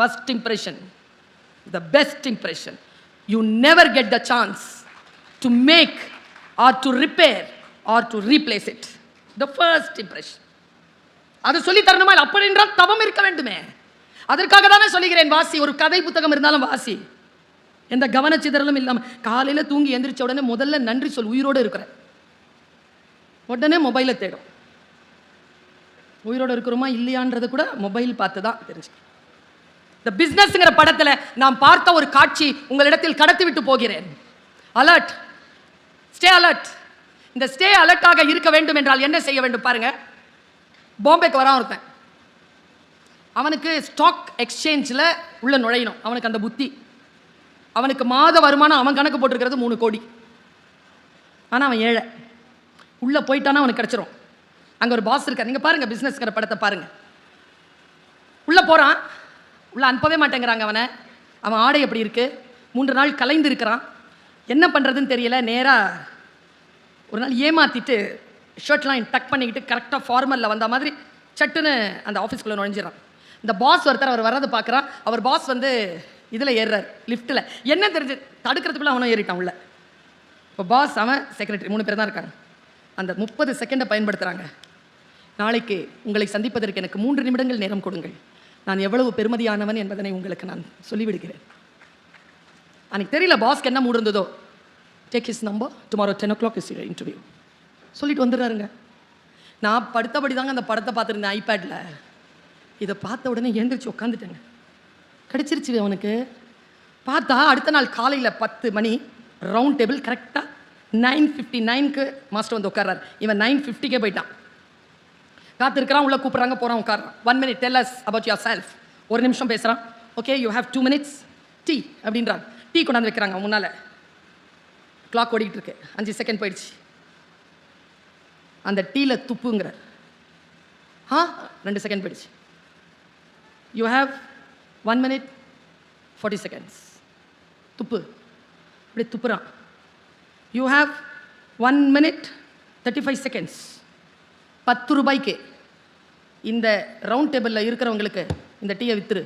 First impression the best impression you never get the chance to make or to repair or to replace it the first impression அதை சொல்லி தரணுமா? இல்லை அப்படி என்றால் தவம் இருக்க வேண்டுமே. அதற்காக தானே சொல்லுகிறேன் வாசி. ஒரு கதை புத்தகம் இருந்தாலும் வாசி. எந்த கவனச்சிதறலும் இல்லாமல் காலையில் தூங்கி எந்திரிச்ச உடனே முதல்ல நன்றி சொல் உயிரோடு இருக்கிறேன் உடனே மொபைலை தேடும். உயிரோடு இருக்கிறோமா? இல்லையான்றது கூட மொபைல் பார்த்து தான் தெரிஞ்சுக்கணும். இந்த பிஸ்னஸ்ங்கிற படத்தில் நாம் பார்த்த ஒரு காட்சி உங்களிடத்தில் கடத்தி விட்டு போகிறேன். அலர்ட் ஸ்டே அலர்ட் இந்த ஸ்டே அலர்ட்டாக இருக்க வேண்டும் என்றால் என்ன செய்ய வேண்டும் பாருங்க. பாம்பேக்கு வரான் ஒருத்தன். அவனுக்கு ஸ்டாக் எக்ஸ்சேஞ்சில் உள்ள நுழையணும். அவனுக்கு அந்த புத்தி. அவனுக்கு மாத வருமானம் அவன் கணக்கு போட்டிருக்கிறது மூணு கோடி. ஆனால் அவன் ஏழை. உள்ளே போயிட்டானா அவனுக்கு கிடச்சிரும். அங்கே ஒரு பாஸ் இருக்கார். நீங்கள் பாருங்கள் பிஸ்னஸ்ங்கிற படத்தை பாருங்கள் உள்ளே போகிறான் உள்ளே அனுப்பவே மாட்டேங்கிறாங்க அவனை. அவன் ஆடை எப்படி இருக்குது மூன்று நாள் கலைந்து இருக்கிறான். என்ன பண்ணுறதுன்னு தெரியல. நேராக ஒரு நாள் ஏமாற்றிட்டு ஷர்ட்லாம் டக் பண்ணிக்கிட்டு கரெக்டாக ஃபார்மலில் வந்த மாதிரி சட்டுன்னு அந்த ஆஃபீஸ்க்குள்ளே நுழைஞ்சிடறான். இந்த பாஸ் ஒருத்தர் அவர் வர்றதை பார்க்குறான். அவர் பாஸ் வந்து இதில் ஏறுறார் லிஃப்ட்டில் என்ன தெரிஞ்சு தடுக்கிறதுக்குள்ள அவனும் ஏறிட்டான் உள்ள. இப்போ பாஸ் அவன் செக்ரட்டரி மூணு பேர் தான் இருக்காங்க. அந்த முப்பது செகண்டை பயன்படுத்துகிறாங்க நாளைக்கு உங்களை சந்திப்பதற்கு எனக்கு மூன்று நிமிடங்கள் நேரம் கொடுங்கள். நான் எவ்வளவு பெருமதியானவன் என்பதனை உங்களுக்கு நான் சொல்லிவிடுகிறேன். அன்னைக்கு தெரியல பாஸ்க்கு என்ன மூடு இருந்ததோ. Take his number tomorrow ten o'clock is interview சொல்லிட்டு வந்துடுறாருங்க. நான் படுத்தபடி தாங்க அந்த படத்தை பார்த்துருந்தேன் ஐபேடில் இதை பார்த்த உடனே எழுந்திரிச்சு உட்காந்துட்டேங்க கிடச்சிருச்சு அவனுக்கு. பார்த்தா அடுத்த நாள் காலையில் பத்து மணி ரவுண்ட் டேபிள் கரெக்டாக நைன் ஃபிஃப்டி நைனுக்கு மாஸ்டர் வந்து உட்கார்றாரு இவன் நைன் ஃபிஃப்டிக்கே போயிட்டான். காத்திருக்கிறான் உள்ள கூப்பிட்றாங்க போகிறான் உட்காரான் one minute tell us about yourself ஒரு நிமிஷம் பேசுகிறான் okay you have two minutes tea அப்படின்றான். டீ கொண்டாந்து வைக்கிறாங்க முன்னால். கிளாக் ஓடிக்கிட்டு இருக்கு. அஞ்சு செகண்ட் போயிடுச்சு. அந்த டீயில் துப்புங்கிற ஆ ரெண்டு செகண்ட் போயிடுச்சு. You have one minute forty seconds துப்பு. இப்படி துப்புறான். You have one minute thirty five seconds பத்து ரூபாய்க்கு இந்த ரவுண்ட் டேபிளில் இருக்கிறவங்களுக்கு இந்த டீயை வித்துரு.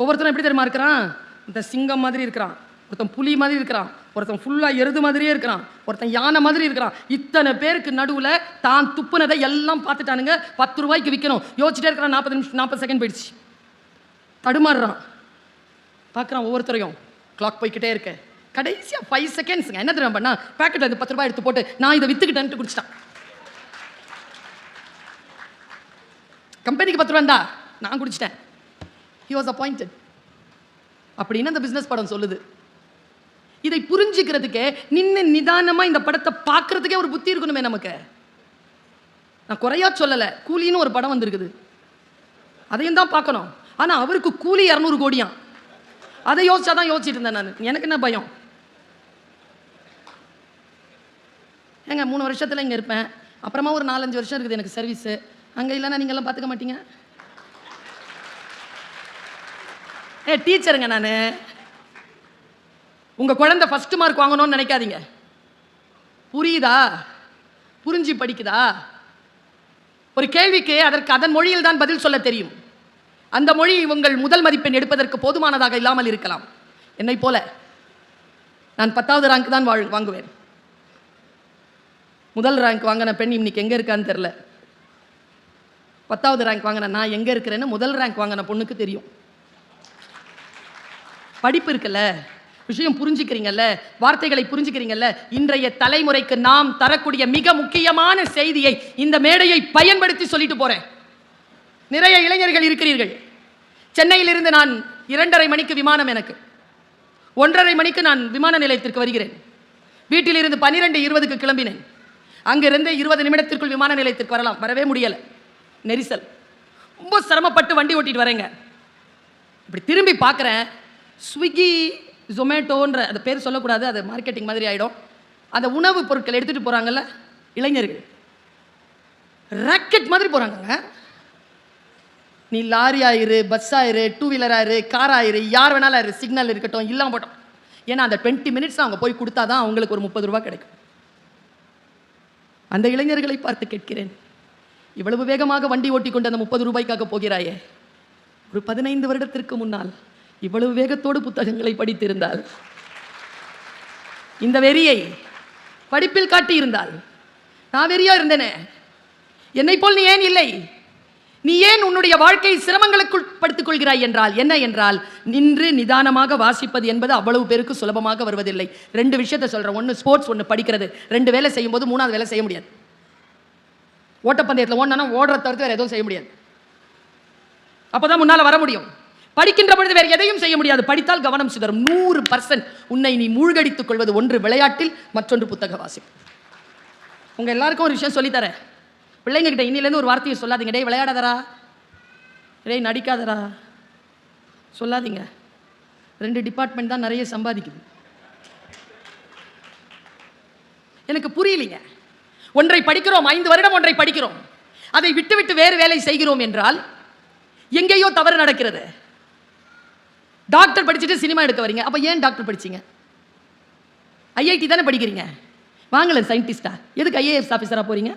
ஒவ்வொருத்தரும் எப்படி தெரியுமா இருக்கிறான்? இந்த சிங்கம் மாதிரி இருக்கிறான். ஒருத்தன் புலி மாதிரி இருக்கிறான். ஒருத்தன் ஃபுல்லாக எருது மாதிரியே இருக்கிறான். ஒருத்தன் யானை மாதிரி இருக்கிறான். இத்தனை பேருக்கு நடுவில் தான் துப்புனதை எல்லாம் பார்த்துட்டானுங்க. பத்து ரூபாய்க்கு விற்கணும் யோசிச்சுட்டே இருக்கிறான். நாற்பது நிமிஷம் நாற்பது செகண்ட் போயிடுச்சு. தடுமாறுறான். பார்க்குறான் ஒவ்வொருத்தரையும். கிளாக் போய்கிட்டே இருக்கேன் கடைசியாக ஃபைவ் செகண்ட்ஸுங்க என்ன தெரியும் பண்ணா பேக்கெட்டில் இந்த பத்து ரூபாய் எடுத்து போட்டு நான் இதை விற்றுக்கிட்டேன்ட்டு குடிச்சிட்டான். கம்பெனிக்கு பத்து ரூபா நான் குடிச்சிட்டேன். ஹி வாஸ் அப்பாயிண்டட் அப்படின்னு அந்த பிஸ்னஸ் படம் சொல்லுது. இதை புரிஞ்சுக்கிறதுக்கு நின்று நிதானமாக இந்த படத்தை பார்க்கறதுக்கே ஒரு புத்தி இருக்கணுமே நமக்கு. நான் குறையா சொல்லலை. கூலின்னு ஒரு படம் வந்திருக்குது. அதையும் தான் பார்க்கணும். ஆனால் அவருக்கு கூலி இரநூறு கோடியாம் அதை யோசிச்சா தான் யோசிச்சுட்டு இருந்தேன் நான். எனக்கு என்ன பயம்? ஏங்க மூணு வருஷத்தில் இங்கே இருப்பேன். அப்புறமா ஒரு நாலஞ்சு வருஷம் இருக்குது எனக்கு சர்வீஸு அங்கே இல்லைன்னா நீங்கள்லாம் பார்த்துக்க மாட்டீங்க? ஏ டீச்சருங்க நான். உங்கள் குழந்தை ஃபஸ்ட்டு மார்க் வாங்கணும்னு நினைக்காதீங்க. புரியுதா? புரிஞ்சு படிக்குதா? ஒரு கேள்விக்கு அதற்கு அதன் மொழியில் தான் பதில் சொல்ல தெரியும். அந்த மொழி உங்கள் முதல் மதிப்பெண் எடுப்பதற்கு போதுமானதாக இல்லாமல் இருக்கலாம். என்னை போல. நான் பத்தாவது ரேங்க் தான் வாழ் வாங்குவேன். முதல் ரேங்க் வாங்கின பெண் இன்னைக்கு எங்கே இருக்கான்னு தெரில பத்தாவது ரேங்க் வாங்கின நான் எங்கே இருக்கிறேன்னு முதல் ரேங்க் வாங்கின பொண்ணுக்கு தெரியும். படிப்பு இருக்குல்ல விஷயம் புரிஞ்சுக்கிறீங்கல்ல வார்த்தைகளை புரிஞ்சுக்கிறீங்கல்ல இன்றைய தலைமுறைக்கு நாம் தரக்கூடிய மிக முக்கியமான செய்தியை இந்த மேடையை பயன்படுத்தி சொல்லிட்டு போறேன். நிறைய இளைஞர்கள் இருக்கிறீர்கள். சென்னையிலிருந்து நான் இரண்டரை மணிக்கு விமானம் எனக்கு. ஒன்றரை மணிக்கு நான் விமான நிலையத்திற்கு வருகிறேன். வீட்டிலிருந்து பன்னிரெண்டு இருபதுக்கு கிளம்பினேன். அங்கிருந்து இருபது நிமிடத்திற்குள் விமான நிலையத்திற்கு வரலாம். வரவே முடியலை. நெரிசல். ரொம்ப சிரமப்பட்டு வண்டி ஓட்டிகிட்டு வரேங்க. இப்படி திரும்பி பார்க்குறேன் ஸ்விக்கி ஜொமேட்டோன்ற அந்த பேர் சொல்லக்கூடாது அது மார்க்கெட்டிங் மாதிரி ஆகிடும் அந்த உணவுப் பொருட்கள் எடுத்துகிட்டு போகிறாங்கல்ல இளைஞர்கள். ராக்கெட் மாதிரி போகிறாங்கங்க நீ லாரி ஆயிரு பஸ் ஆயிரு டூ வீலர் ஆயிரு கார் ஆயிரு யார் வேணாலும் ஆயிரு சிக்னல் இருக்கட்டும் இல்லாமல் போட்டோம். ஏன்னா அந்த டுவெண்ட்டி மினிட்ஸ் அவங்க போய் கொடுத்தா தான் அவங்களுக்கு ஒரு முப்பது ரூபா கிடைக்கும். அந்த இளைஞர்களை பார்த்து கேட்கிறேன். இவ்வளவு வேகமாக வண்டி ஓட்டி கொண்டு அந்த முப்பது ரூபாய்க்காக போகிறாயே. ஒரு பதினைந்து வருடத்திற்கு முன்னால் இவ்வளவு வேகத்தோடு புத்தகங்களை படித்திருந்தால் இந்த வெறியை படிப்பில் காட்டியிருந்தால் நான் வெறியா இருந்தேனே? என்னை போல் நீ ஏன் இல்லை? நீ ஏன் உன்னுடைய வாழ்க்கை சிரமங்களுக்குள் படுத்துக் கொள்கிறாய் என்றால் என்ன என்றால் நின்று நிதானமாக வாசிப்பது என்பது அவ்வளவு பேருக்கு சுலபமாக வருவதில்லை. ரெண்டு விஷயத்தை சொல்றேன். ஒன்று ஸ்போர்ட்ஸ் ஒன்று படிக்கிறது. ரெண்டு வேலை செய்யும்போது மூணாவது வேலை செய்ய முடியாது. ஓட்டப்பந்தயத்தில் ஓடனா ஓடுற தவிர்த்து வேறு எதுவும் செய்ய முடியாது. அப்போதான் முன்னால் வர முடியும். படிக்கின்ற பொழுது வேறு எதையும் செய்ய முடியாது. படித்தால் கவனம் சிதறும். நூறு பர்சன்ட் உன்னை நீ மூழ்கடித்துக் கொள்வது ஒன்று விளையாட்டில் மற்றொன்று புத்தக வாசிப்பு உங்கள் எல்லாருக்கும் ஒரு விஷயம் சொல்லித்தரேன். பிள்ளைங்ககிட்ட இன்னிலேருந்து ஒரு வார்த்தையை சொல்லாதீங்க. டே விளையாடாதரா டேய் நடிக்காதரா சொல்லாதீங்க. ரெண்டு டிபார்ட்மெண்ட் தான் நிறைய சம்பாதிக்குது. எனக்கு புரியலைங்க. ஒன்றை படிக்கிறோம் ஐந்து வருடம் ஒன்றை படிக்கிறோம். அதை விட்டுவிட்டு வேறு வேலை செய்கிறோம் என்றால் எங்கேயோ தவறு நடக்கிறது. டாக்டர் படிச்சுட்டு சினிமா எடுக்க வரீங்க. அப்போ ஏன் டாக்டர் படிச்சீங்க? ஐஐடி தானே படிக்கிறீங்க. வாங்கல சயின்டிஸ்டா. எதுக்கு ஐஏஎஸ் ஆஃபீஸராக போறீங்க?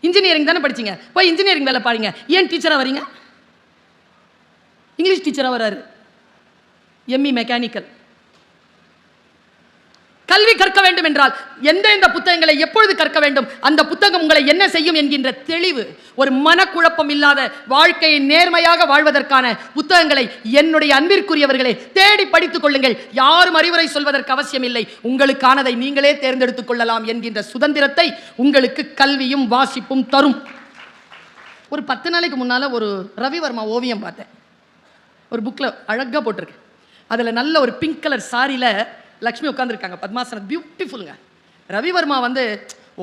இன்ஜினியரிங் தானே படிச்சீங்க. போய் இன்ஜினியரிங் வேலை பாருங்க. ஏன் டீச்சராக வரீங்க? இங்கிலீஷ் டீச்சராக வராரு. M E mechanical. கல்வி கற்க வேண்டும் என்றால் எந்தெந்த புத்தகங்களை எப்பொழுது கற்க வேண்டும்? அந்த புத்தகம் உங்களை என்ன செய்யும் என்கின்ற தெளிவு ஒரு மனக்குழப்பம் இல்லாத வாழ்க்கையை நேர்மையாக வாழ்வதற்கான புத்தகங்களை என்னுடைய அன்பிற்குரியவர்களே தேடி படித்துக் கொள்ளுங்கள். யாரும் அறிவுரை சொல்வதற்கு அவசியம் இல்லை உங்களுக்கானதை நீங்களே தேர்ந்தெடுத்துக் கொள்ளலாம் என்கின்ற சுதந்திரத்தை உங்களுக்கு கல்வியும் வாசிப்பும் தரும். ஒரு பத்து நாளைக்கு முன்னால் ஒரு ரவிவர்மா ஓவியம் பார்த்தேன். ஒரு புக்கில் அழகாக போட்டிருக்கு. அதில் நல்ல ஒரு பிங்க் கலர் சாரியில் லக்ஷ்மி உட்காந்துருக்காங்க பத்மாசனம் பியூட்டிஃபுல்லுங்க ரவிவர்மா வந்து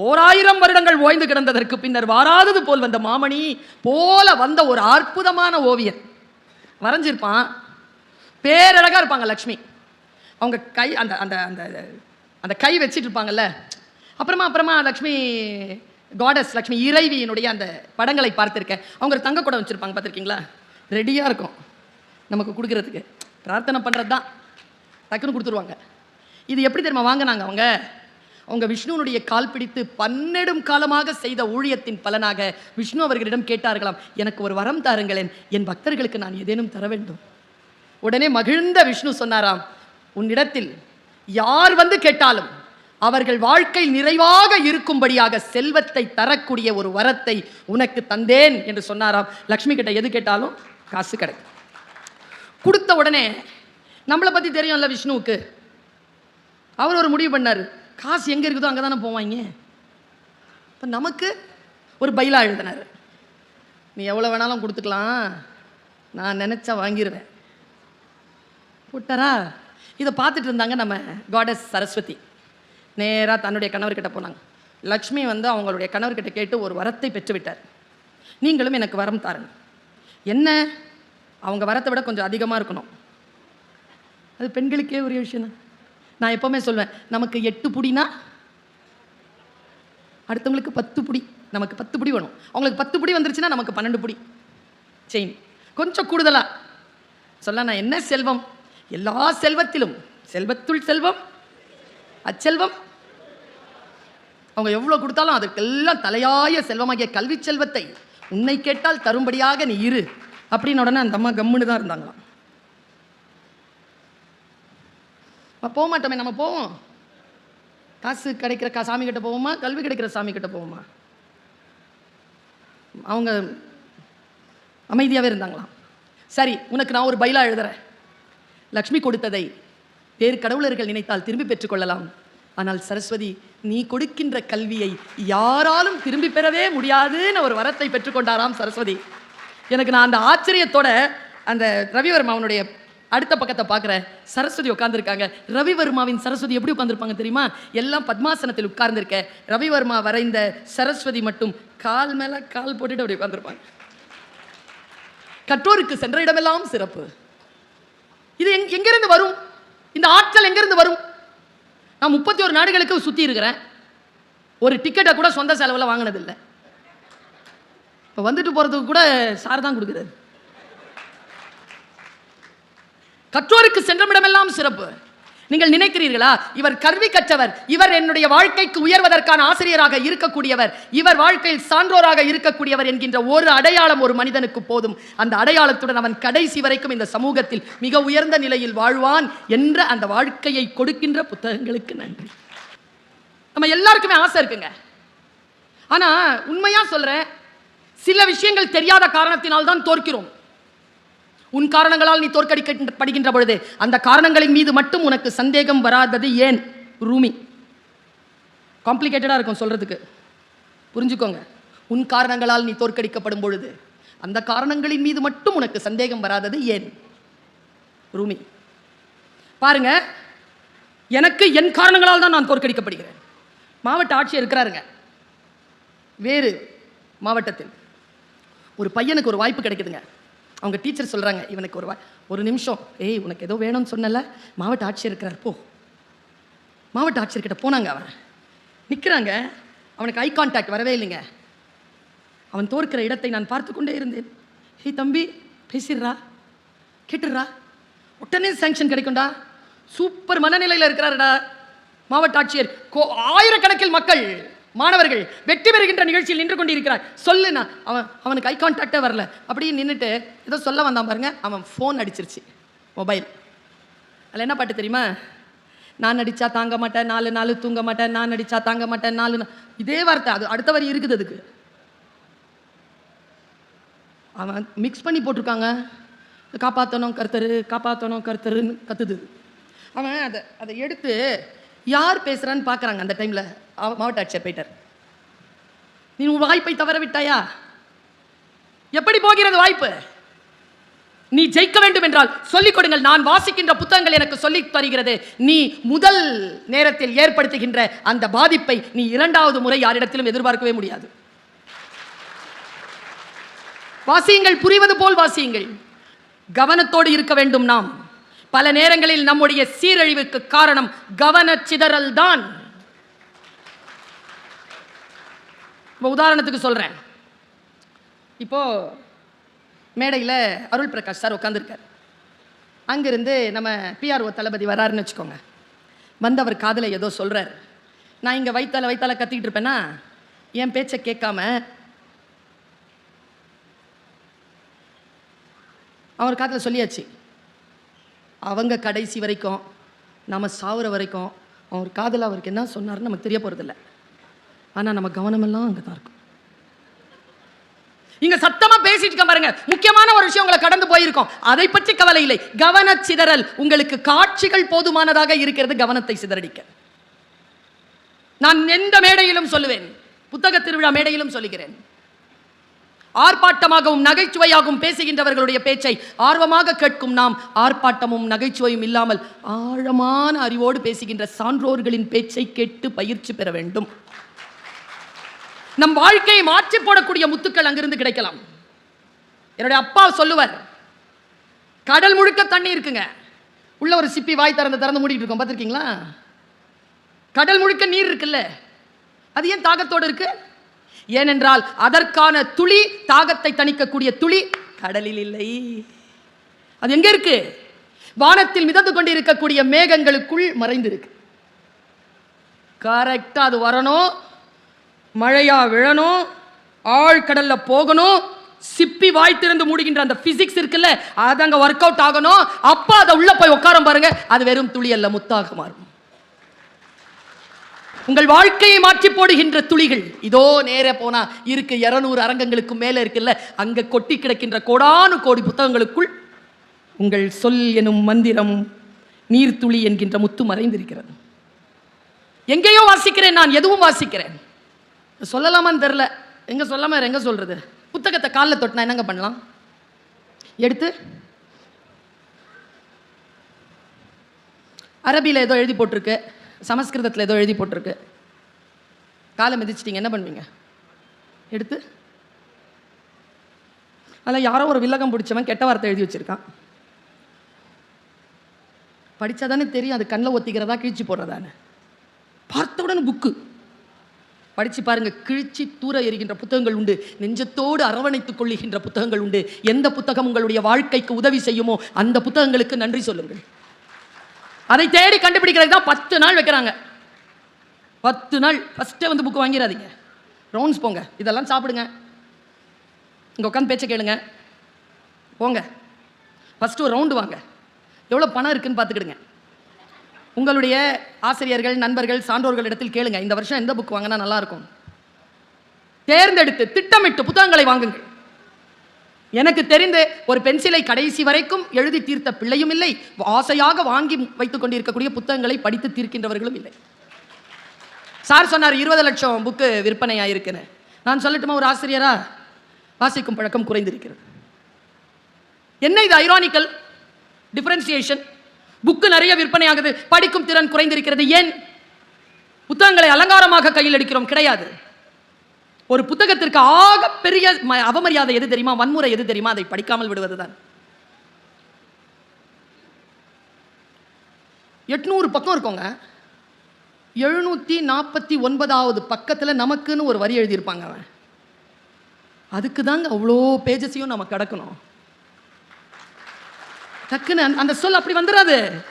ஓராயிரம் வருடங்கள் ஓய்ந்து கிடந்ததற்கு பின்னர் வாராதது போல் வந்த மாமணி போல வந்த ஒரு அற்புதமான ஓவியன். வரைஞ்சிருப்பான். பேரழகாக இருப்பாங்க லக்ஷ்மி. அவங்க கை அந்த அந்த அந்த அந்த கை வச்சிட்டு இருப்பாங்கல்ல. அப்புறமா அப்புறமா லக்ஷ்மி காடஸ் லக்ஷ்மி இறைவியினுடைய அந்த படங்களை பார்த்துருக்கேன் அவங்க ஒரு தங்க கூட வச்சுருப்பாங்க பார்த்துருக்கீங்களா? ரெடியாக இருக்கும். நமக்கு கொடுக்குறதுக்கு. பிரார்த்தனை பண்ணுறது தான் டக்குன்னு கொடுத்துருவாங்க. இது எப்படி தெரியுமா வாங்கினாங்க அவங்க? அவங்க விஷ்ணுனுடைய கால் பிடித்து பன்னெடும் காலமாக செய்த ஊழியத்தின் பலனாக விஷ்ணு அவர்களிடம் கேட்டார்களாம். எனக்கு ஒரு வரம் தாருங்களேன் என் பக்தர்களுக்கு நான் ஏதேனும் தர வேண்டும். உடனே மகிழ்ந்த விஷ்ணு சொன்னாராம் உன்னிடத்தில் யார் வந்து கேட்டாலும் அவர்கள் வாழ்க்கை நிறைவாக இருக்கும்படியாக செல்வத்தை தரக்கூடிய ஒரு வரத்தை உனக்கு தந்தேன் என்று சொன்னாராம். லக்ஷ்மி கிட்ட எது கேட்டாலும் காசு கிடைக்கும். கொடுத்த உடனே நம்மளை பற்றி தெரியும்ல விஷ்ணுவுக்கு. அவர் ஒரு முடிவு பண்ணார். காசு எங்கே இருக்குதோ அங்கே தானே போவாங்க. இப்போ நமக்கு ஒரு பயிலாக எழுதினார். நீ எவ்வளோ வேணாலும் கொடுத்துக்கலாம். நான் நினச்சா வாங்கிடுவேன் போட்டாரா? இதை பார்த்துட்டு இருந்தாங்க நம்ம காடஸ் சரஸ்வதி. நேராக தன்னுடைய கணவர்கிட்ட போனாங்க. லக்ஷ்மி வந்து அவங்களுடைய கணவர்கிட்ட கேட்டு ஒரு வரத்தை பெற்று விட்டார் நீங்களும் எனக்கு வரம் தாருங்க. என்ன? அவங்க வரத்தை விட கொஞ்சம் அதிகமாக இருக்கணும். அது பெண்களுக்கே ஒரு விஷயம் தான் நான் எப்போவுமே சொல்வேன் நமக்கு எட்டு புடினா அடுத்தவங்களுக்கு பத்து புடி நமக்கு பத்து புடி வேணும். அவங்களுக்கு பத்து புடி வந்துருச்சுன்னா நமக்கு பன்னெண்டு புடி. செயின் கொஞ்சம் கூடுதலாக சொல்ல நான் என்ன செல்வம்? எல்லா செல்வத்திலும். செல்வத்துள் செல்வம் அச்செல்வம். அவங்க எவ்வளோ கொடுத்தாலும் அதுக்கெல்லாம் தலையாய செல்வமாகிய கல்வி செல்வத்தை உன்னை கேட்டால் தரும்படியாக நீ இரு. அப்படின்னு உடனே அந்த அம்மா கம்முன்னு தான் இருந்தாங்களாம் நம்ம போக மாட்டோமே நம்ம போவோம். காசு கிடைக்கிற கா சாமி கிட்ட போவோமா? கல்வி கிடைக்கிற சாமி கிட்ட போவோமா? அவங்க அமைதியாகவே இருந்தாங்களாம். சரி உனக்கு நான் ஒரு பைலா எழுதுறேன். லக்ஷ்மி கொடுத்ததை வேறு கடவுளர்கள் நினைத்தால் திரும்பி பெற்றுக்கொள்ளலாம் ஆனால் சரஸ்வதி நீ கொடுக்கின்ற கல்வியை யாராலும் திரும்பி பெறவே முடியாதுன்னு ஒரு வரத்தை பெற்றுக்கொண்டாராம் சரஸ்வதி. எனக்கு நான் அந்த ஆச்சரியத்தோட அந்த ரவிவர்மா அவனுடைய அடுத்த பக்கத்தை பார்க்குறேன். சரஸ்வதி உட்காந்துருக்காங்க ரவிவர்மாவின் சரஸ்வதி எப்படி உட்காந்துருப்பாங்க தெரியுமா? எல்லாம் பத்மாசனத்தில் உட்கார்ந்துருக்க ரவிவர்மா வரைந்த சரஸ்வதி மட்டும் கால் மேலே கால் போட்டுட்டு அப்படி உட்காந்துருப்பாங்க கற்றோருக்கு சென்ற இடமெல்லாம் சிறப்பு. இது எங் எங்கேருந்து வரும்? இந்த ஆற்றல் எங்கேருந்து வரும்? நான் முப்பத்தி ஒரு நாடுகளுக்கு சுற்றி இருக்கிறேன். ஒரு டிக்கெட்டை கூட சொந்த செலவில் வாங்கினதில்லை. இப்போ வந்துட்டு போகிறதுக்கு கூட சார் தான் கொடுக்குறாரு. கற்றோருக்கு சென்றமிடமெல்லாம் சிறப்பு. நீங்கள் நினைக்கிறீர்களா? இவர் கல்வி கற்றவர். இவர் என்னுடைய வாழ்க்கைக்கு உயர்வதற்கான ஆசிரியராக இருக்கக்கூடியவர். இவர் வாழ்க்கையில் சான்றோராக இருக்கக்கூடியவர் என்கின்ற ஒரு அடையாளம் ஒரு மனிதனுக்கு போதும். அந்த அடையாளத்துடன் அவன் கடைசி வரைக்கும் இந்த சமூகத்தில் மிக உயர்ந்த நிலையில் வாழ்வான் என்ற அந்த வாழ்க்கையை கொடுக்கின்ற புத்தகங்களுக்கு நன்றி. நம்ம எல்லாருக்குமே ஆசை இருக்குங்க. ஆனால் உண்மையாக சொல்கிறேன் சில விஷயங்கள் தெரியாத காரணத்தினால் தான் தோற்கிறோம். உன் காரணங்களால் நீ தோற்கடிக்கப்படுகின்ற பொழுது அந்த காரணங்களின் மீது மட்டும் உனக்கு சந்தேகம் வராதது ஏன்? ரூமி. காம்ப்ளிகேட்டடாக இருக்கும் சொல்கிறதுக்கு புரிஞ்சுக்கோங்க. உன் காரணங்களால் நீ தோற்கடிக்கப்படும் பொழுது அந்த காரணங்களின் மீது மட்டும் உனக்கு சந்தேகம் வராதது ஏன்? ரூமி. பாருங்க எனக்கு என் காரணங்களால் தான் நான் தோற்கடிக்கப்படுகிறேன். மாவட்ட ஆட்சியர் இருக்கிறாருங்க. வேறு மாவட்டத்தில். ஒரு பையனுக்கு ஒரு வாய்ப்பு கிடைக்குதுங்க. அவங்க டீச்சர் சொல்கிறாங்க இவனுக்கு ஒரு ஒரு நிமிஷம். ஏய் உனக்கு ஏதோ வேணும்னு சொன்னல? மாவட்ட ஆட்சியர் இருக்கிறார் போ. மாவட்ட ஆட்சியர்கிட்ட போனாங்க அவன். நிற்கிறாங்க அவனுக்கு ஐ கான்டாக்ட் வரவே இல்லைங்க. அவன் தோற்கிற இடத்தை நான் பார்த்து கொண்டே இருந்தேன். ஹே தம்பி பேசிடுறா? கேட்டுடுறா? உடனே சேங்ஷன் கிடைக்கும்டா. சூப்பர் மனநிலையில் இருக்கிறாருடா மாவட்ட ஆட்சியர். கோ ஆயிரக்கணக்கில் மக்கள். மாணவர்கள் வெற்றி பெறுகின்ற நிகழ்ச்சியில் நின்று கொண்டிருக்கிறார். சொல்லுண்ணா அவன் அவனுக்கு ஐ கான்டாக்டே வரல. அப்படியே நின்றுட்டு ஏதோ சொல்ல வந்தான் பாருங்க. அவன் ஃபோன் அடிச்சிருச்சு. மொபைல் அதில் என்ன பாட்டு தெரியுமா? நான் அடித்தா தாங்க மாட்டேன் நாலு நாலு தூங்க மாட்டேன் நான் அடித்தா தாங்க மாட்டேன் நாலு இதே வார்த்தை. அது அடுத்த வரி இருக்குது அதுக்கு. அவன் மிக்ஸ் பண்ணி போட்டிருக்காங்க. காப்பாற்றணும் கருத்தரு காப்பாற்றணும் கருத்தருன்னு கத்துது. அவன் அதை அதை எடுத்து யார் பேசுகிறான்னு பார்க்குறாங்க அந்த டைமில் மாவட்ட ஆட்சியர் போயிட்டார். நீ உன் வாய்ப்பை தவற விட்டாயா? எப்படி போகிறது வாய்ப்பு? நீ ஜெயிக்க வேண்டும் என்றால் சொல்லிக் கொடுங்கள். நான் வாசிக்கின்ற புத்தகங்கள் எனக்கு சொல்லி தருகிறது. நீ முதல் நேரத்தில் ஏற்படுத்துகின்ற அந்த பாதிப்பை நீ இரண்டாவது முறை யாரிடத்திலும் எதிர்பார்க்கவே முடியாது. வாசியுங்கள் புரிவது போல் வாசியுங்கள். கவனத்தோடு இருக்க வேண்டும் நாம். பல நேரங்களில் நம்முடைய சீரழிவுக்கு காரணம் கவனச்சிதறல் தான் இப்போ உதாரணத்துக்கு சொல்றேன். இப்போ மேடையில் அருள் பிரகாஷ் சார் உட்காந்துருக்கார் அங்கிருந்து நம்ம பிஆர்ஓ தளபதி வராருன்னு வச்சுக்கோங்க. வந்து அவர் காதில் ஏதோ சொல்கிறார் நான் இங்கே வைத்தால வைத்தால கத்திக்கிட்டு இருப்பேன்னா என் பேச்சை கேட்காம அவர் காதில் சொல்லியாச்சு. அவங்க கடைசி வரைக்கும் நம்ம சாவுற வரைக்கும் அவர் காதல் அவருக்கு என்ன சொன்னார்னு நமக்கு தெரிய போகிறதில்ல ஆனால் நம்ம கவனமெல்லாம் அங்கே தான் இருக்கும். இங்க சத்தமா பேசிட்டு இருக்க பாருங்க. முக்கியமான ஒரு விஷயம் உங்களை கடந்து போயிருக்கோம். அதை பற்றி கவலை இல்லை. கவன சிதறல் உங்களுக்கு காட்சிகள் போதுமானதாக இருக்கிறது கவனத்தை சிதறடிக்க. நான் எந்த மேடையிலும் சொல்லுவேன். புத்தக திருவிழா மேடையிலும் சொல்லுகிறேன். ஆர்ப்பாட்டமாகவும் நகைச்சுவையாகவும் பேசுகின்றவர்களுடைய பேச்சை ஆர்வமாக கேட்கும் நாம் ஆர்ப்பாட்டமும் நகைச்சுவையும் இல்லாமல் ஆழமான அறிவோடு பேசுகின்ற சான்றோர்களின் பேச்சை கேட்டு பயிற்சி பெற வேண்டும். நம் வாழ்க்கையை மாற்றி போடக்கூடிய முத்துக்கள் அங்கிருந்து கிடைக்கலாம். என்னுடைய அப்பா சொல்லுவார் கடல் முழுக்க தண்ணி இருக்குங்க. உள்ள ஒரு சிப்பி வாய் திறந்து திறந்து மூடிட்டு இருக்கோம் பார்த்துருக்கீங்களா? கடல் முழுக்க நீர் இருக்குல்ல. அது ஏன் தாகத்தோடு இருக்கு? ஏனென்றால் அதற்கான துளி தாகத்தை தணிக்கக்கூடிய துளி கடலில் இல்லை. அது எங்க இருக்கு? வானத்தில் மிதந்து கொண்டிருக்கக்கூடிய மேகங்களுக்குள் மறைந்திருக்கு. கரெக்டா அது வரணும். மழையா விழணும். ஆழ்கடல்ல போகணும். சிப்பி வாய் திறந்து மூடுகின்ற அந்த பிசிக்ஸ் இருக்குல்ல அது அங்க ஒர்க் அவுட் ஆகணும். அப்ப அதை உள்ள போய் உட்காரம் பாருங்க அது வெறும் துளி அல்ல முத்தாக மாறும். உங்கள் வாழ்க்கையை மாற்றி போடுகின்ற துளிகள். இதோ நேர போனா இருக்கு இருநூறு அரங்கங்களுக்கு மேல இருக்குல்ல அங்க கொட்டி கிடக்கின்ற கோடானு கோடி புத்தகங்களுக்குள் உங்கள் சொல் எனும் மந்திரம் நீர்த்துளி என்கின்ற முத்து மறைந்திருக்கிறது. எங்கேயோ வாசிக்கிறேன் நான் எதுவும் வாசிக்கிறேன். சொல்லலாமான்னு தெரில எங்கே சொல்லாமல் எங்கே சொல்கிறது புத்தகத்தை காலில் தொட்டினா என்னங்க பண்ணலாம்? எடுத்து. அரபியில் ஏதோ எழுதி போட்டிருக்கு. சமஸ்கிருதத்தில் ஏதோ எழுதி போட்டிருக்கு. காலை மிதிச்சிட்டிங்க என்ன பண்ணுவீங்க? எடுத்து. அதில் யாரோ ஒரு வில்லகம் பிடிச்சவன் கெட்ட வார்த்தை எழுதி வச்சுருக்கான். படித்தா தானே தெரியும் அது கண்ணில் ஒத்திக்கிறதா கிழிச்சு போடுறதான்னு. பார்த்தவுடன் புக்கு. படித்து பாருங்கள் கிழிச்சி தூர எறிகின்ற புத்தகங்கள் உண்டு. நெஞ்சத்தோடு அரவணைத்துக் கொள்ளுகின்ற புத்தகங்கள் உண்டு. எந்த புத்தகம் உங்களுடைய வாழ்க்கைக்கு உதவி செய்யுமோ அந்த புத்தகங்களுக்கு நன்றி சொல்லுங்கள். அதை தேடி கண்டுபிடிக்கிறது தான் பத்து நாள் வைக்கிறாங்க. பத்து நாள் ஃபஸ்ட்டே வந்து புக்கு வாங்கிடாதீங்க ரவுண்ட்ஸ் போங்க. இதெல்லாம் சாப்பிடுங்க. இங்கே உட்காந்து பேச்சை கேளுங்க. போங்க. ஃபஸ்ட்டு ஒரு ரவுண்டு வாங்க. எவ்வளோ பணம் இருக்குன்னு பார்த்துக்கிடுங்க. உங்களுடைய ஆசிரியர்கள் நண்பர்கள் சான்றோர்கள் இடத்தில் கேளுங்க. இந்த வருஷம் எந்த புக் வாங்கினா நல்லாயிருக்கும் தேர்ந்தெடுத்து திட்டமிட்டு புத்தகங்களை வாங்குங்கள். எனக்கு தெரிந்து ஒரு பென்சிலை கடைசி வரைக்கும் எழுதி தீர்த்த பிள்ளையும் இல்லை. ஆசையாக வாங்கி வைத்துக் கொண்டிருக்கக்கூடிய புத்தகங்களை படித்து தீர்க்கின்றவர்களும் இல்லை. சார் சொன்னார் இருபது லட்சம் புக்கு விற்பனையாயிருக்குன்னு. நான் சொல்லட்டுமா ஒரு ஆசிரியரா? வாசிக்கும் பழக்கம் குறைந்திருக்கிறது. என்ன இது ஐரானிக்கல் டிஃபரன்சியேஷன் புக்கு நிறைய விற்பனையாகுது படிக்கும் திறன் குறைந்திருக்கிறது. ஏன்? புத்தகங்களை அலங்காரமாக கையில் எடுக்கிறோம் கிடையாது. ஒரு புத்தகத்திற்கு ஆக பெரிய ம- அவமரியாதை எது தெரியுமா? வன்முறை எது தெரியுமா? அதை படிக்காமல் விடுவதுதான். எட்நூறு பக்கம் இருக்கோங்க. எழுநூற்றி நாற்பத்தி ஒன்பதாவது பக்கத்தில் நமக்குன்னு ஒரு வரி எழுதியிருப்பாங்க அவன். அதுக்கு தாங்க அவ்வளோ பேஜஸையும் நம்ம கடக்கணும். டக்குன்னு அந்த- அந்த சொல் அப்படி வந்துடாது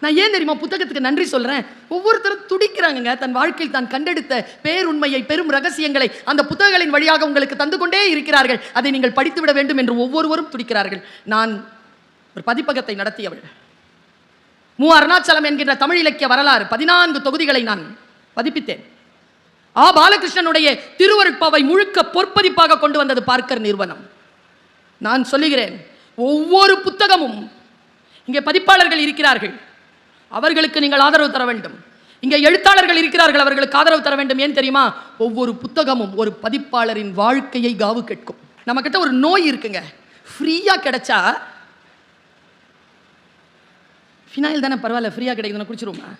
நான் ஏன் தெரியுமா புத்தகத்துக்கு நன்றி சொல்கிறேன் ஒவ்வொருத்தரும் துடிக்கிறாங்கங்க. தன் வாழ்க்கையில் தான் கண்டெடுத்த பேருண்மையை பெரும் ரகசியங்களை அந்த புத்தகங்களின் வழியாக உங்களுக்கு தந்து கொண்டே இருக்கிறார்கள். அதை நீங்கள் படித்துவிட வேண்டும் என்று ஒவ்வொருவரும் துடிக்கிறார்கள். நான் ஒரு பதிப்பகத்தை நடத்தியவள். மு. அருணாச்சலம் என்கின்ற தமிழ் இலக்கிய வரலாறு பதினான்கு தொகுதிகளை நான் பதிப்பித்தேன். ஆ. பாலகிருஷ்ணனுடைய திருவருட்பாவை முழுக்க பொற்பதிப்பாக கொண்டு வந்தது பார்க்கர் நிறுவனம். நான் சொல்லுகிறேன் ஒவ்வொரு புத்தகமும் இங்கே பதிப்பாளர்கள் இருக்கிறார்கள். அவர்களுக்கு நீங்கள் ஆதரவு தர வேண்டும். இங்கே எழுத்தாளர்கள் இருக்கிறார்கள் அவர்களுக்கு ஆதரவு தர வேண்டும். ஏன் தெரியுமா? ஒவ்வொரு புத்தகமும் ஒரு பதிப்பாளரின் வாழ்க்கையை காவு கேட்கும். நம்மக்கிட்ட ஒரு நோய் இருக்குங்க. ஃப்ரீயாக கிடைச்சா ஃபினாயில் தானே பரவாயில்ல ஃப்ரீயாக கிடைக்குதுன்னு குடிச்சிருவோமா?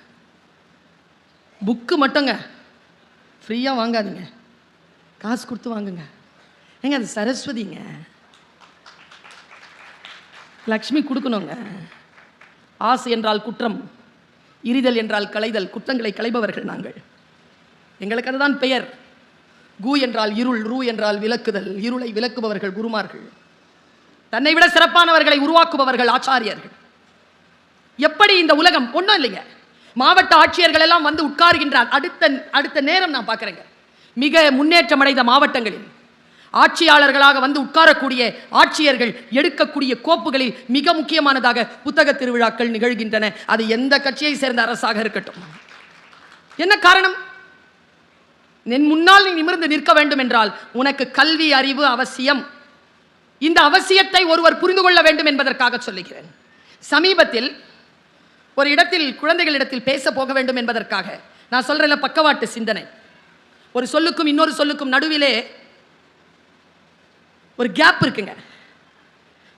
புக்கு மட்டுங்க. ஃப்ரீயாக வாங்காதுங்க. காசு கொடுத்து வாங்குங்க. ஏங்க அது சரஸ்வதிங்க. லக்ஷ்மி கொடுக்கணுங்க. ஆசை என்றால் குற்றம். இரிதல் என்றால் களைதல் குற்றங்களை களைபவர்கள் நாங்கள். எங்களுக்கு அதுதான் பெயர். கு என்றால் இருள் ரூ என்றால் விளக்குதல் இருளை விளக்குபவர்கள் குருமார்கள். தன்னை விட சிறப்பானவர்களை உருவாக்குபவர்கள் ஆச்சாரியர்கள். எப்படி இந்த உலகம் ஒன்றும் இல்லைங்க. மாவட்ட ஆட்சியர்கள் எல்லாம் வந்து உட்காருகின்றார். அடுத்த அடுத்த நேரம் நான் பார்க்குறேங்க. மிக முன்னேற்றமடைந்த மாவட்டங்களில். ஆட்சியாளர்களாக வந்து உட்காரக்கூடிய ஆட்சியர்கள் எடுக்கக்கூடிய கோப்புகளில் மிக முக்கியமானதாக புத்தக திருவிழாக்கள் நிகழ்கின்றன. அது எந்த கட்சியை சேர்ந்த அரசாக இருக்கட்டும். என்ன காரணம்? என் முன்னால் நீ நிமிர்ந்து நிற்க வேண்டும் என்றால் உனக்கு கல்வி அறிவு அவசியம். இந்த அவசியத்தை ஒருவர் புரிந்து கொள்ள வேண்டும் என்பதற்காக சொல்லுகிறேன். சமீபத்தில் ஒரு இடத்தில் குழந்தைகளிடத்தில் பேச போக வேண்டும் என்பதற்காக நான் சொல்றேன் பக்கவாட்டு சிந்தனை. ஒரு சொல்லுக்கும் இன்னொரு சொல்லுக்கும் நடுவிலே ஒரு கேப் இருக்குங்க.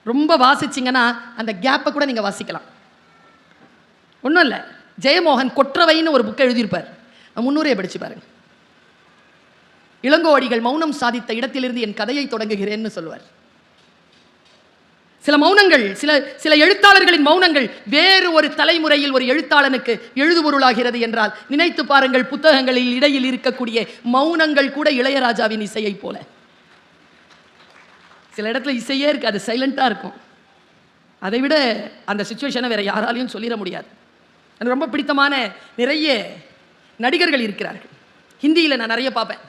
ரொம்ப வாசிச்சிங்கன்னா அந்த கேப்பை கூட நீங்கள் வாசிக்கலாம். ஒன்றும் இல்லை. ஜெயமோகன் கொற்றவைன்னு ஒரு புக்கை எழுதியிருப்பார். முன்னூரே படிச்சு பாருங்க. இளங்கோடிகள் மௌனம் சாதித்த இடத்திலிருந்து என் கதையை தொடங்குகிறேன்னு சொல்லுவார். சில மௌனங்கள் சில சில எழுத்தாளர்களின் மௌனங்கள் வேறு ஒரு தலைமுறையில் ஒரு எழுத்தாளனுக்கு எழுதுபொருளாகிறது என்றால் நினைத்து பாருங்கள் புத்தகங்களில் இடையில் இருக்கக்கூடிய மௌனங்கள் கூட இளையராஜாவின் இசையைப் போல. சில இடத்துல இசையே இருக்குது அது சைலண்ட்டாக இருக்கும். அதை விட அந்த சுச்சுவேஷனை வேறு யாராலையும் சொல்லிட முடியாது. எனக்கு ரொம்ப பிடித்தமான நிறைய நடிகர்கள் இருக்கிறார்கள். ஹிந்தியில் நான் நிறைய பார்ப்பேன்.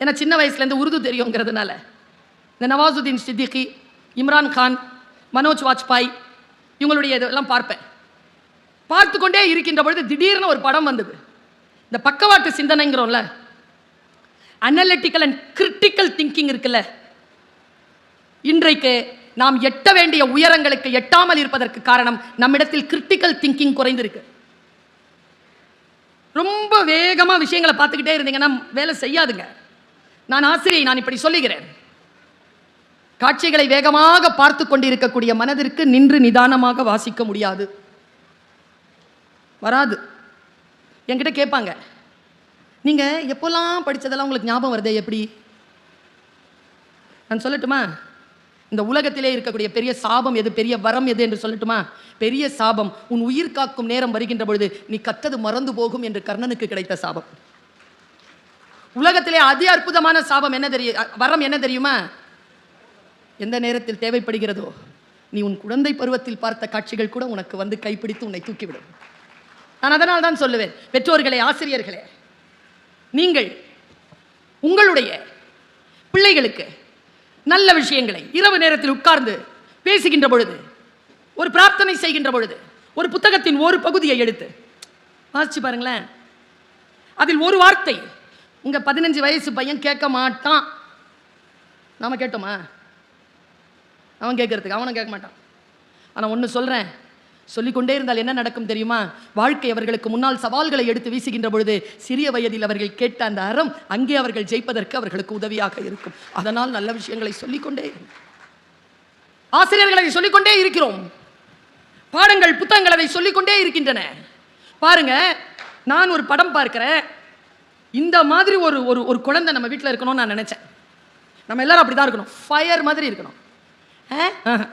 ஏன்னா சின்ன வயசுலேருந்து உருது தெரியுங்கிறதுனால. இந்த நவாசுதீன் சித்திகி இம்ரான் கான் மனோஜ் வாஜ்பாய் இவங்களுடைய இதெல்லாம் பார்ப்பேன். பார்த்து கொண்டே இருக்கின்ற பொழுது திடீர்னு ஒரு படம் வந்தது. இந்த பக்கவாட்டு சிந்தனைங்கிறோம்ல அனலிட்டிக்கல் அண்ட் கிரிட்டிக்கல் திங்கிங் இருக்குல்ல இன்றைக்கு நாம் எட்ட வேண்டிய உயரங்களுக்கு எட்டாமல் இருப்பதற்கு காரணம் நம்மிடத்தில் கிரிட்டிக்கல் திங்கிங் குறைந்திருக்கு. ரொம்ப வேகமாக விஷயங்களை பார்த்துக்கிட்டே இருந்தீங்கன்னா வேலை செய்யாதுங்க. நான் ஆசிரியை நான் இப்படி சொல்லுகிறேன். காட்சிகளை வேகமாக பார்த்து கொண்டிருக்கக்கூடிய மனதிற்கு நின்று நிதானமாக வாசிக்க முடியாது. வராது. என்கிட்ட கேட்பாங்க. நீங்கள் எப்போல்லாம் படித்ததெல்லாம் உங்களுக்கு ஞாபகம் வருதே? எப்படி? நான் சொல்லட்டுமா? இந்த உலகத்திலே இருக்கக்கூடிய பெரிய சாபம் எது? பெரிய வரம் எது என்று சொல்லட்டுமா? பெரிய சாபம். உன் உயிர் காக்கும் நேரம் வருகின்ற பொழுது நீ கத்தது மறந்து போகும் என்று கர்ணனுக்கு கிடைத்த சாபம். உலகத்திலே அதி அற்புதமான சாபம் என்ன தெரிய வரம் என்ன தெரியுமா? எந்த நேரத்தில் தேவைப்படுகிறதோ நீ உன் குழந்தை பருவத்தில் பார்த்த காட்சிகள் கூட உனக்கு வந்து கைப்பிடித்து உன்னை தூக்கிவிடும். நான் அதனால் தான் சொல்லுவேன் பெற்றோர்களே ஆசிரியர்களே நீங்கள் உங்களுடைய பிள்ளைகளுக்கு நல்ல விஷயங்களை இரவு நேரத்தில் உட்கார்ந்து பேசுகின்ற பொழுது ஒரு பிரார்த்தனை செய்கின்ற பொழுது ஒரு புத்தகத்தின் ஒரு பகுதியை எடுத்து வாசிச்சு பாருங்களேன். அதில் ஒரு வார்த்தை உங்க பதினஞ்சு வயசு பையன் கேட்க மாட்டான். நாம கேட்டோமா? அவன் கேட்கறதுக்கு அவனும் கேட்க மாட்டான். ஆனால் ஒன்று சொல்கிறேன் சொல்லிக்கொண்டே இருந்தால் என்ன நடக்கும் தெரியுமா? வாழ்க்கை அவர்களுக்கு முன்னால் சவால்களை எடுத்து வீசுகின்ற பொழுது சிறிய வயதில் அவர்கள் கேட்ட அந்த அறம் அங்கே அவர்கள் ஜெயிப்பதற்கு அவர்களுக்கு உதவியாக இருக்கும். அதனால் நல்ல விஷயங்களை சொல்லிக்கொண்டே இருங்கள். ஆசிரியர்களை சொல்லிக்கொண்டே இருக்கிறோம். பாடங்கள் புத்தகங்கள் அதை சொல்லிக்கொண்டே இருக்கின்றன. பாருங்க நான் ஒரு படம் பார்க்கிறேன். இந்த மாதிரி ஒரு ஒரு ஒரு குழந்தை நம்ம வீட்டில் இருக்கணும்னு நான் நினச்சேன். நம்ம எல்லாரும் அப்படி தான் இருக்கணும். ஃபயர் மாதிரி இருக்கணும். ஆ?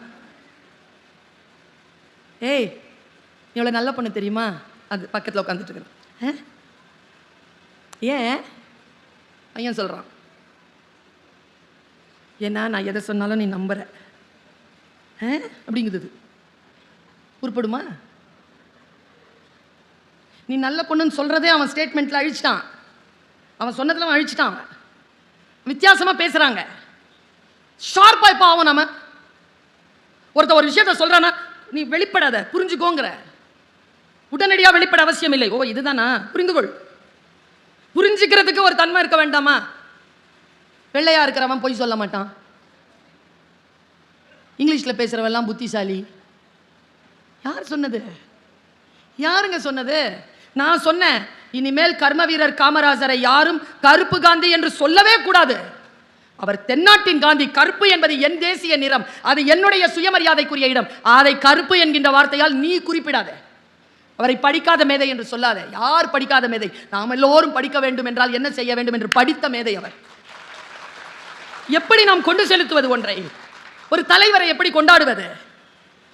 ஏய் நீ எவ்வளோ நல்ல பொண்ணு தெரியுமா? அது பக்கத்தில் உட்காந்துட்டு இருக்கிறேன் ஏன்? பையன் சொல்கிறான் ஏன்னா நான் எதை சொன்னாலும் நீ நம்புற? அப்படிங்குது உருப்படுமா? நீ நல்ல பொண்ணுன்னு சொல்கிறதே அவன் ஸ்டேட்மெண்ட்டில் அழிச்சிட்டான். அவன் சொன்னதில் அவன் அழிச்சிட்டான் அவன். வித்தியாசமா பேசுகிறாங்க ஷார்ப்பாக இப்போ ஆகும் நாம. ஒருத்த ஒரு விஷயத்த சொல்றானா நீ வெளிப்படாத புரிஞ்சுக்கோங்கிற. உடனடியாக வெளிப்பட அவசியம் இல்லை ஓ இதுதானா? புரிந்து கொள் புரிஞ்சுக்கிறதுக்கு ஒரு தன்மை இருக்க வேண்டாமா? வெள்ளையா இருக்கிறவன் பொய் சொல்ல மாட்டான். இங்கிலீஷில் பேசுகிறவெல்லாம் புத்திசாலி. யார் சொன்னது? யாருங்க சொன்னது? நான் சொன்னேன் இனிமேல் கர்ம வீரர் காமராஜரை யாரும் கருப்பு காந்தி என்று சொல்லவே கூடாது. அவர் தென்னாட்டின் காந்தி கருப்பு என்பது என் தேசிய நிறம். அது என்னுடைய சுயமரியாதைக்குரிய இடம். அதை கருப்பு என்கின்ற வார்த்தையால் நீ குறிப்பிடாத. அவரை படிக்காத மேதை என்று சொல்லாத. யார் படிக்காத மேதை? நாம் எல்லோரும் படிக்க வேண்டும் என்றால் என்ன செய்ய வேண்டும் என்று படித்த மேதை அவர். எப்படி நாம் கொண்டு செலுத்துவது ஒன்றை? ஒரு தலைவரை எப்படி கொண்டாடுவது?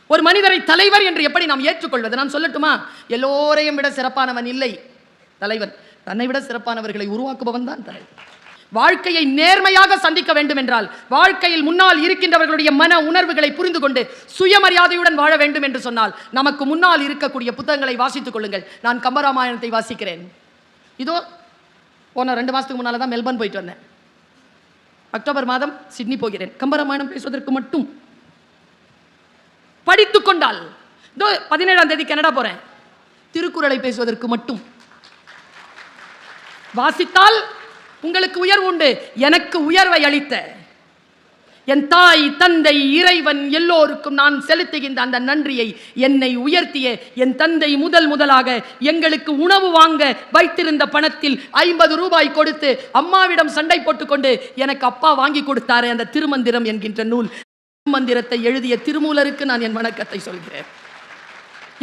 ஒரு மனிதரை தலைவர் என்று எப்படி நாம் ஏற்றுக்கொள்வது? நான் சொல்லட்டுமா? எல்லோரையும் விட சிறப்பானவன் இல்லை தலைவன். தன்னை விட சிறப்பானவர்களை உருவாக்குபவன் தான் தலைவர் வாழ்க்கையை நேர்மையாக சந்திக்க வேண்டும் என்றால் வாழ்க்கையில் முன்னால் இருக்கின்றவர்களுடைய மன உணர்வுகளை புரிந்து கொண்டு சுயமரியாதையுடன் வாழ வேண்டும் என்று சொன்னால் நமக்கு முன்னால் இருக்கக்கூடிய புத்தகங்களை வாசித்துக் கொள்ளுங்கள். நான் கம்பராமாயணத்தை வாசிக்கிறேன். இதோ போன ரெண்டு மாதத்துக்கு முன்னால் தான் மெல்பர்ன் போயிட்டு வந்தேன். அக்டோபர் மாதம் சிட்னி போகிறேன். கம்பராமாயணம் பேசுவதற்கு மட்டும். படித்து கொண்டால். இதோ பதினேழாம் தேதி கனடா போகிறேன் திருக்குறளை பேசுவதற்கு மட்டும். வாசித்தால் உங்களுக்கு உயர்வு உண்டு எனக்கு உயர்வை அளித்த. என் தாய் தந்தை இறைவன் எல்லோருக்கும் நான் செலுத்துகின்ற அந்த நன்றியை என்னை உயர்த்திய என் தந்தை முதல் முதலாக எங்களுக்கு உணவு வாங்க வைத்திருந்த பணத்தில் ஐம்பது ரூபாய் கொடுத்து அம்மாவிடம் சண்டை போட்டுக்கொண்டு எனக்கு அப்பா வாங்கி கொடுத்தாரு அந்த திருமந்திரம் என்கின்ற நூல். திருமந்திரத்தை எழுதிய திருமூலருக்கு நான் என் வணக்கத்தை சொல்கிறேன்.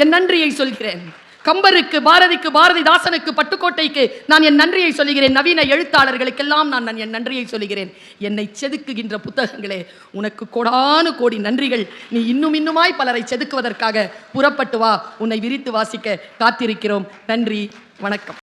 என் நன்றியை சொல்கிறேன். கம்பருக்கு பாரதிக்கு பாரதிதாசனுக்கு பட்டுக்கோட்டைக்கு நான் என் நன்றியை சொல்லுகிறேன். நவீன எழுத்தாளர்களுக்கெல்லாம் நான் நான் என் நன்றியை சொல்லுகிறேன். என்னை செதுக்குகின்ற புத்தகங்களே உனக்கு கோடானு கோடி நன்றிகள். நீ இன்னும் இன்னுமாய் பலரை செதுக்குவதற்காக புறப்பட்டு வா. உன்னை விரித்து வாசிக்க காத்திருக்கிறோம். நன்றி வணக்கம்.